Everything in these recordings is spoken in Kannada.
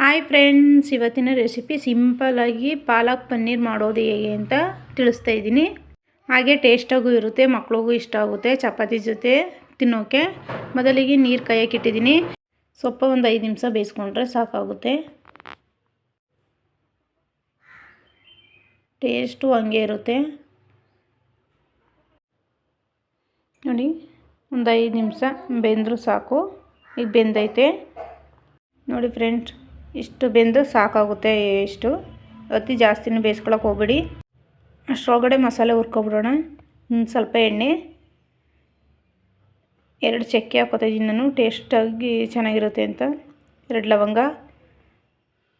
ಹಾಯ್ ಫ್ರೆಂಡ್ಸ್, ಇವತ್ತಿನ ರೆಸಿಪಿ ಸಿಂಪಲಾಗಿ ಪಾಲಕ್ ಪನ್ನೀರ್ ಮಾಡೋದು ಹೇಗೆ ಅಂತ ತಿಳಿಸ್ತಾ ಇದ್ದೀನಿ. ಹಾಗೆ ಟೇಸ್ಟಾಗೂ ಇರುತ್ತೆ, ಮಕ್ಳಿಗೂ ಇಷ್ಟ ಆಗುತ್ತೆ, ಚಪಾತಿ ಜೊತೆ ತಿನ್ನೋಕೆ. ಮೊದಲಿಗೆ ನೀರು ಕಾಯಕ್ಕೆ ಇಟ್ಟಿದ್ದೀನಿ. ಸೊಪ್ಪ ಒಂದು ಐದು ನಿಮಿಷ ಬೇಯಿಸ್ಕೊಂಡ್ರೆ ಸಾಕಾಗುತ್ತೆ. ಟೇಸ್ಟು ಹಂಗೆ ಇರುತ್ತೆ. ನೋಡಿ, ಒಂದು ಐದು ನಿಮಿಷ ಬೆಂದರೂ ಸಾಕು. ಈಗ ಬೆಂದೈತೆ. ನೋಡಿ ಫ್ರೆಂಡ್ಸ್ ಇಷ್ಟು ಬೆಂದು ಸಾಕಾಗುತ್ತೆ ಇಷ್ಟು. ಅತಿ ಜಾಸ್ತಿನೂ ಬೇಯಿಸ್ಕೊಳಕ್ಕೆ ಹೋಗ್ಬಿಡಿ. ಅಷ್ಟರೊಳಗಡೆ ಮಸಾಲೆ ಹುರ್ಕೊಬಿಡೋಣ. ಸ್ವಲ್ಪ ಎಣ್ಣೆ. ಎರಡು ಚಕ್ಕೆ ಹಾಕೋತಿದ್ದೀನಿ ನಾನು. ಟೇಸ್ಟಾಗಿ ಚೆನ್ನಾಗಿರುತ್ತೆ ಅಂತ. ಎರಡು ಲವಂಗ.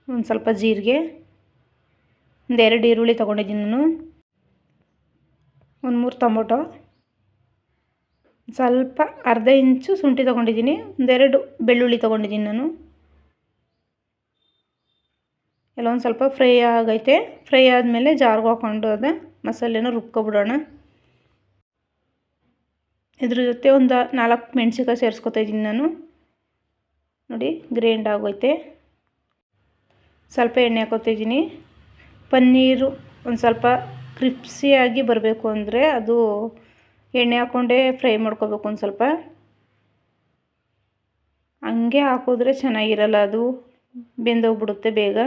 ಒಂದು ಸ್ವಲ್ಪ ಜೀರಿಗೆ. ಒಂದು ಎರಡು ಈರುಳ್ಳಿ ತೊಗೊಂಡಿದ್ದೀನಿ ನಾನು. ಒಂದು ಮೂರು ಟೊಮೊಟೊ. ಸ್ವಲ್ಪ ಅರ್ಧ ಇಂಚು ಶುಂಠಿ ತೊಗೊಂಡಿದ್ದೀನಿ. ಒಂದೆರಡು ಬೆಳ್ಳುಳ್ಳಿ ತೊಗೊಂಡಿದ್ದೀನಿ ನಾನು. ಒಂದು ಸ್ವಲ್ಪ ಫ್ರೈ ಆಗೈತೆ. ಫ್ರೈ ಆದಮೇಲೆ ಜಾರ್ಗೆ ಹಾಕ್ಕೊಂಡು ಅದ ಮಸಾಲೆನ ರುಬ್ಕೊಬಿಡೋಣ. ಇದ್ರ ಜೊತೆ ಒಂದು ನಾಲ್ಕು ಮೆಣಸಿಕಾಯಿ ಸೇರಿಸ್ಕೊತಾ ಇದ್ದೀನಿ ನಾನು. ನೋಡಿ, ಗ್ರೈಂಡ್ ಆಗೋಯ್ತೆ. ಸ್ವಲ್ಪ ಎಣ್ಣೆ ಹಾಕೋತಿದ್ದೀನಿ ಪನ್ನೀರು ಒಂದು ಸ್ವಲ್ಪ ಕ್ರಿಪ್ಸಿಯಾಗಿ ಬರಬೇಕು ಅಂದರೆ ಅದು ಎಣ್ಣೆ ಹಾಕ್ಕೊಂಡೇ ಫ್ರೈ ಮಾಡ್ಕೋಬೇಕು ಒಂದು ಸ್ವಲ್ಪ. ಹಂಗೆ ಹಾಕಿದ್ರೆ ಚೆನ್ನಾಗಿರಲ್ಲ ಅದು. ಬೆಂದೋಗ್ಬಿಡುತ್ತೆ ಬೇಗ.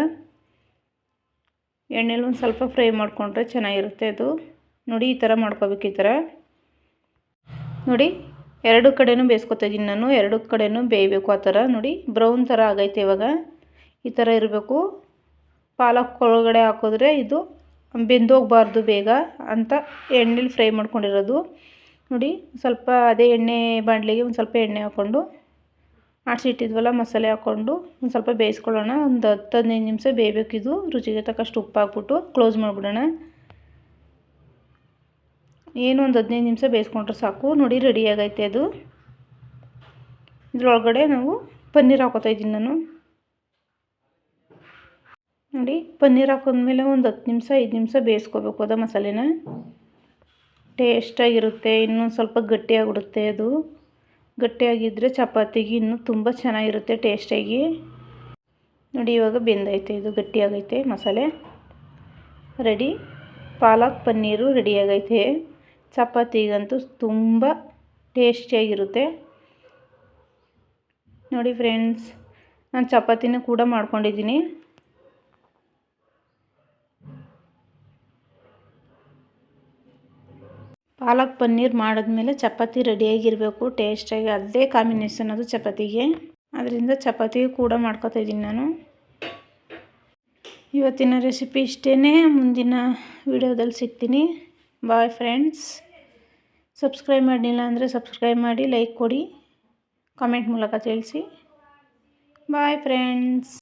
ಎಣ್ಣೆಲಿ ಒಂದು ಸ್ವಲ್ಪ ಫ್ರೈ ಮಾಡಿಕೊಂಡ್ರೆ ಚೆನ್ನಾಗಿರುತ್ತೆ ಅದು. ನೋಡಿ ಈ ಥರ ಮಾಡ್ಕೋಬೇಕು ಈ ಥರ. ನೋಡಿ, ಎರಡು ಕಡೆಯೂ ಬೇಯಿಸ್ಕೊತಾ ಇದ್ದೀನಿ ನಾನು. ಎರಡು ಕಡೆಯೂ ಬೇಯಬೇಕು ಆ ಥರ. ನೋಡಿ, ಬ್ರೌನ್ ಥರ ಆಗೈತೆ ಇವಾಗ. ಈ ಥರ ಇರಬೇಕು. ಪಾಲಕ್ ಒಳಗಡೆ ಹಾಕಿದ್ರೆ ಇದು ಬೆಂದೋಗಬಾರ್ದು ಬೇಗ ಅಂತ ಎಣ್ಣೆಲಿ ಫ್ರೈ ಮಾಡ್ಕೊಂಡಿರೋದು. ನೋಡಿ, ಸ್ವಲ್ಪ ಅದೇ ಎಣ್ಣೆ ಬಾಣಲಿಗೆ ಒಂದು ಸ್ವಲ್ಪ ಎಣ್ಣೆ ಹಾಕ್ಕೊಂಡು ಆಡಿಸಿಟ್ಟಿದ್ವಲ್ಲ ಮಸಾಲೆ ಹಾಕ್ಕೊಂಡು ಒಂದು ಸ್ವಲ್ಪ ಬೇಯಿಸ್ಕೊಳ್ಳೋಣ. ಒಂದು ಹತ್ತು ಹದಿನೈದು ನಿಮಿಷ ಬೇಯಬೇಕಿದು ರುಚಿಗೆ ತಕ್ಕಷ್ಟು ಉಪ್ಪು ಹಾಕ್ಬಿಟ್ಟು ಕ್ಲೋಸ್ ಮಾಡಿಬಿಡೋಣ. ಏನು ಒಂದು ಹದಿನೈದು ನಿಮಿಷ ಬೇಯಿಸ್ಕೊಂಡ್ರೆ ಸಾಕು. ನೋಡಿ ರೆಡಿ ಆಗೈತೆ ಅದು. ಇದ್ರೊಳಗಡೆ ನಾವು ಪನ್ನೀರ್ ಹಾಕೋತಾ ಇದ್ದೀನಿ ನಾನು. ನೋಡಿ, ಪನ್ನೀರ್ ಹಾಕಿದ್ಮೇಲೆ ಒಂದು ಹತ್ತು ನಿಮಿಷ, ಐದು ನಿಮಿಷ ಬೇಯಿಸ್ಕೋಬೇಕು ಅದ ಮಸಾಲೆನ. ಟೇಸ್ಟಾಗಿರುತ್ತೆ, ಇನ್ನೊಂದು ಸ್ವಲ್ಪ ಗಟ್ಟಿಯಾಗಿಬಿಡುತ್ತೆ ಅದು. ಗಟ್ಟಿಯಾಗಿದ್ದರೆ ಚಪಾತಿಗೆ ಇನ್ನೂ ತುಂಬ ಚೆನ್ನಾಗಿರುತ್ತೆ ಟೇಸ್ಟಾಗಿ. ನೋಡಿ, ಇವಾಗ ಬೆಂದೈತೆ ಇದು, ಗಟ್ಟಿಯಾಗೈತೆ ಮಸಾಲೆ. ರೆಡಿ. ಪಾಲಕ್ ಪನ್ನೀರು ರೆಡಿಯಾಗೈತೆ. ಚಪಾತಿಗಂತೂ ತುಂಬ ಟೇಸ್ಟಿಯಾಗಿರುತ್ತೆ. ನೋಡಿ, ಫ್ರೆಂಡ್ಸ್, ನಾನು ಚಪಾತಿನೂ ಕೂಡ ಮಾಡ್ಕೊಂಡಿದ್ದೀನಿ. ಪಾಲಕ್ ಪನ್ನೀರ್ ಮಾಡಿದ್ಮೇಲೆ ಚಪಾತಿ ರೆಡಿಯಾಗಿರಬೇಕು, ಟೇಸ್ಟಾಗಿ ಅದೇ ಕಾಂಬಿನೇಷನ್ ಅದು ಚಪಾತಿಗೆ. ಅದರಿಂದ ಚಪಾತಿ ಕೂಡ ಮಾಡ್ಕೊತಾ ಇದ್ದೀನಿ ನಾನು. ಇವತ್ತಿನ ರೆಸಿಪಿ ಇಷ್ಟೇ ಮುಂದಿನ ವಿಡಿಯೋದಲ್ಲಿ ಸಿಗ್ತೀನಿ. ಬಾಯ್ ಫ್ರೆಂಡ್ಸ್ ಸಬ್ಸ್ಕ್ರೈಬ್ ಮಾಡಲಿಲ್ಲ ಅಂದರೆ ಸಬ್ಸ್ಕ್ರೈಬ್ ಮಾಡಿ ಲೈಕ್ ಕೊಡಿ. ಕಾಮೆಂಟ್ ಮೂಲಕ ತಿಳಿಸಿ. Bye friends